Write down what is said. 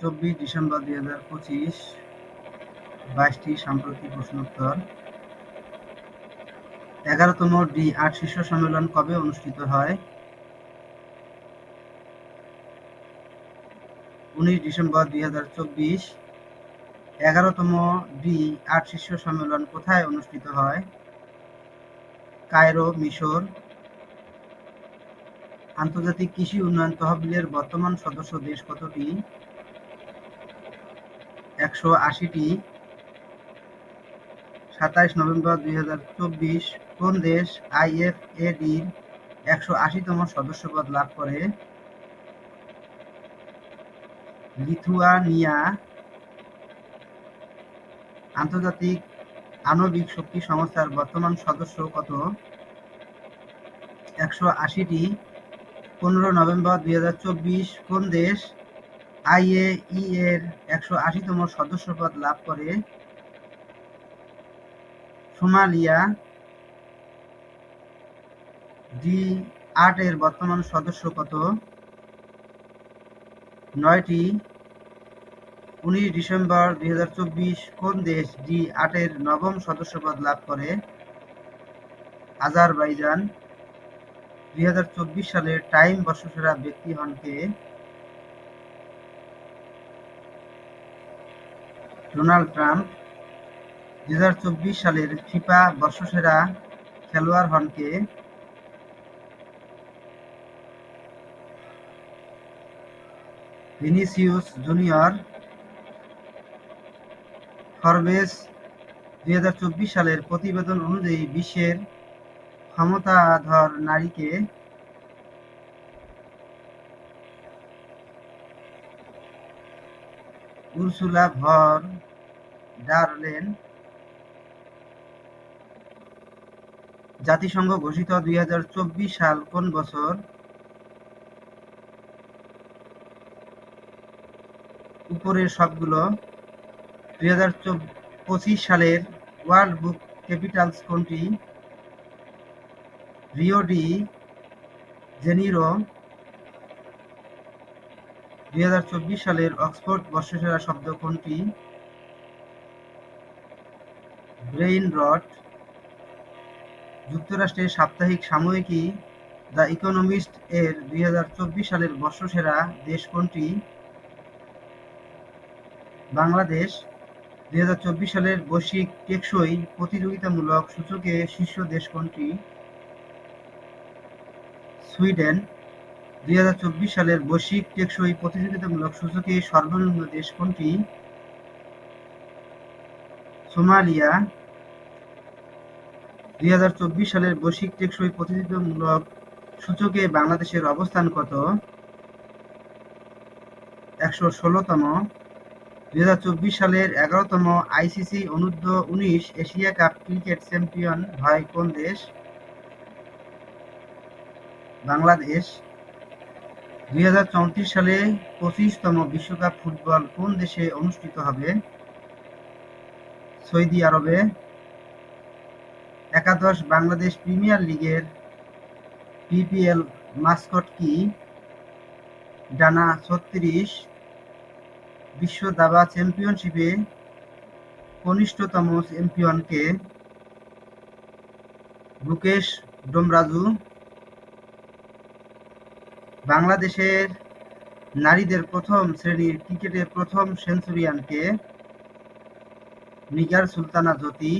চব্বিশ ডিসেম্বর দুই হাজার পঁচিশ, বাইশটি সাম্প্রতিক প্রশ্নোত্তর। এগারোতম ডি আট শীর্ষ সম্মেলন কবে অনুষ্ঠিত হয়? উনিশ ডিসেম্বর দুই হাজার চব্বিশ, এগারোতম ডি আট শীর্ষ সম্মেলন কোথায় অনুষ্ঠিত হয়? কায়রো, মিশর। আন্তর্জাতিক কৃষি উন্নয়ন তহবিলের বর্তমান সদস্য দেশ কতটি? একশো আশিটি। নভেম্বর দুই হাজার চব্বিশ, কোন দেশ আইএফএডির একশো আশিতম সদস্যপদ লাভ করে? লিথুয়ানিয়া। আন্তর্জাতিক আণবিক শক্তি সংস্থার বর্তমান সদস্য কত? একশো আশিটি। পনেরো নভেম্বর দুই হাজার চব্বিশ, কোন দেশ আইএই এর একশো আশিতম সদস্যপদ লাভ করে সোমালিয়া ডি আট এর বর্তমান সদস্য কত নয়টি। উনিশ ডিসেম্বর দুই হাজার চব্বিশ কোন দেশ ডি আটের নবম সদস্যপদ লাভ করে? আজারবাইজান। দুই সালের টাইম বর্ষসেরা ব্যক্তি হন কে? ডোনাল্ড ট্রাম্প দুই হাজার চব্বিশ সালের ফিফা বর্ষসেরা খেলোয়াড় হন কে ভিনিসিউস জুনিয়র ফরবেস দুই হাজার চব্বিশ সালের প্রতিবেদন অনুযায়ী বিশ্বের ক্ষমতাধর নারীকে উর্সুলা ভর ডারলেন জাতিসংঘ ঘোষিত দুই সাল কোন বছর? উপরের সবগুলো। দুই হাজার পঁচিশ সালের ওয়ার্ল্ড বুক ক্যাপিটালস কোনটি? Rio de Janeiro. দুই হাজার চব্বিশ সালের অক্সফোর্ড বর্ষসেরা শব্দ কোনটি? ব্রেইন রট যুক্তরাষ্ট্রের সাপ্তাহিক সাময়িকী দ্য ইকোনমিস্ট এর দুই হাজার চব্বিশ সালের বর্ষসেরা দেশ কোনটি? বাংলাদেশ, দুই হাজার চব্বিশ সালের বৈশ্বিক টেকসই প্রতিযোগিতামূলক সূচকে শীর্ষ দেশ কোনটি? সুইডেন, দুই হাজার চব্বিশ সালের বৈশ্বিক টেকসই প্রতিযোগিতামূলক সূচকে সর্বনিম্ন দেশ কোনটি? সোমালিয়া দুই হাজার চব্বিশ সালের বৈশ্বিক টেকসই প্রতিযোগিতামূলক সূচকে বাংলাদেশের অবস্থান কত? একশো ষোলোতম। দুই হাজার চব্বিশ সালের এগারোতম আইসিসি অনূর্ধ্ব উনিশ এশিয়া কাপ ক্রিকেট চ্যাম্পিয়ন হয় কোন দেশ? বাংলাদেশ। দুই হাজার চৌত্রিশ সালে পঁচিশতম বিশ্বকাপ ফুটবল কোন দেশে অনুষ্ঠিত হবে? সৌদি আরবে একাদশ বাংলাদেশ প্রিমিয়ার লিগের পিপিএল মাস্কট কি? ডানা ছত্রিশ। বিশ্ব দাবা চ্যাম্পিয়নশিপে কনিষ্ঠতম চ্যাম্পিয়নকে মুকেশ ডোমরাজু বাংলাদেশের নারীদের প্রথম শ্রেণির ক্রিকেটের প্রথম সেঞ্চুরিয়ানকে নিগার সুলতানা জ্যোতি